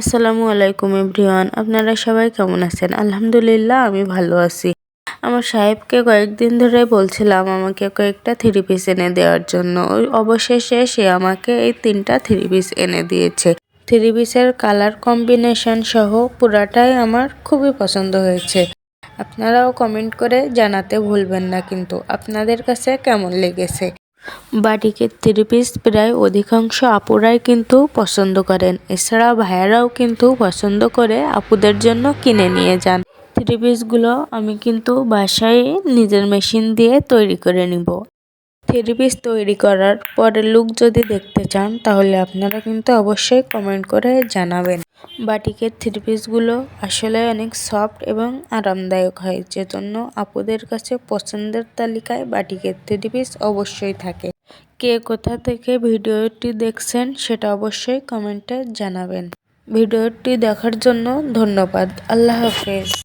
আসসালামু আলাইকুম এভরিওয়ান, আপনারা সবাই কেমন আছেন? আলহামদুলিল্লাহ, আমি ভালো আছি। আমার সাহেবকে কয়েকদিন ধরে বলছিলাম আমাকে কয়েকটা থ্রি পিস এনে দেওয়ার জন্য। ওই অবশেষে সে আমাকে এই তিনটা থ্রি পিস এনে দিয়েছে। থ্রি পিসের কালার কম্বিনেশন সহ পুরাটাই আমার খুবই পছন্দ হয়েছে। আপনারাও কমেন্ট করে জানাতে ভুলবেন না, কিন্তু আপনাদের কাছে কেমন লেগেছে? বাটিকের থ্রি পিস প্রায় অধিকাংশ আপুরাই কিন্তু পছন্দ করেন। এছাড়া ভাইয়ারাও কিন্তু পছন্দ করে আপুদের জন্য কিনে নিয়ে যান। থ্রি পিসগুলো আমি কিন্তু বাসায় নিজের মেশিন দিয়ে তৈরি করে নিব। থ্রি পিস তৈরি করার পরের লুক যদি দেখতে চান, তাহলে আপনারা কিন্তু অবশ্যই কমেন্ট করে জানাবেন। বাটিকের থ্রি পিসগুলো আসলে অনেক সফট এবং আরামদায়ক হয়, যেজন্য আপুদের কাছে পছন্দের তালিকায় বাটিকের থ্রি পিস অবশ্যই থাকে। কে কোথা থেকে ভিডিওটি দেখছেন, সেটা অবশ্যই কমেন্টে জানাবেন। ভিডিওটি দেখার জন্য ধন্যবাদ। আল্লাহ হাফেজ।